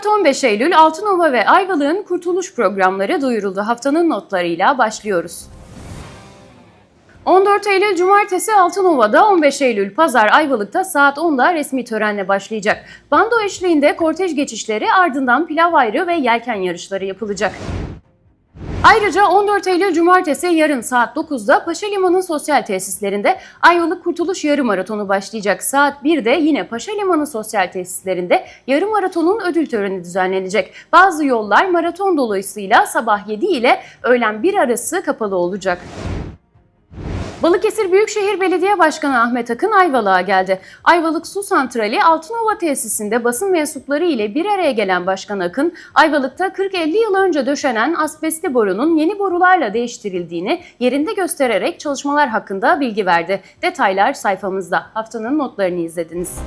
14-15 Eylül Altınova ve Ayvalık'ın kurtuluş programları duyuruldu. Haftanın notlarıyla başlıyoruz. 14 Eylül Cumartesi Altınova'da, 15 Eylül Pazar Ayvalık'ta saat 10'da resmi törenle başlayacak. Bando eşliğinde kortej geçişleri ardından pilav ayrı ve yelken yarışları yapılacak. Ayrıca 14 Eylül Cumartesi yarın saat 9'da Paşa Limanı sosyal tesislerinde Ayvalık Kurtuluş Yarım Maratonu başlayacak. Saat 1'de yine Paşa Limanı sosyal tesislerinde yarım maratonun ödül töreni düzenlenecek. Bazı yollar maraton dolayısıyla sabah 7 ile öğlen 1 arası kapalı olacak. Balıkesir Büyükşehir Belediye Başkanı Ahmet Akın Ayvalık'a geldi. Ayvalık Su Santrali Altınova tesisinde basın mensupları ile bir araya gelen Başkan Akın, Ayvalık'ta 40-50 yıl önce döşenen asbestli borunun yeni borularla değiştirildiğini yerinde göstererek çalışmalar hakkında bilgi verdi. Detaylar sayfamızda. Haftanın notlarını izlediniz.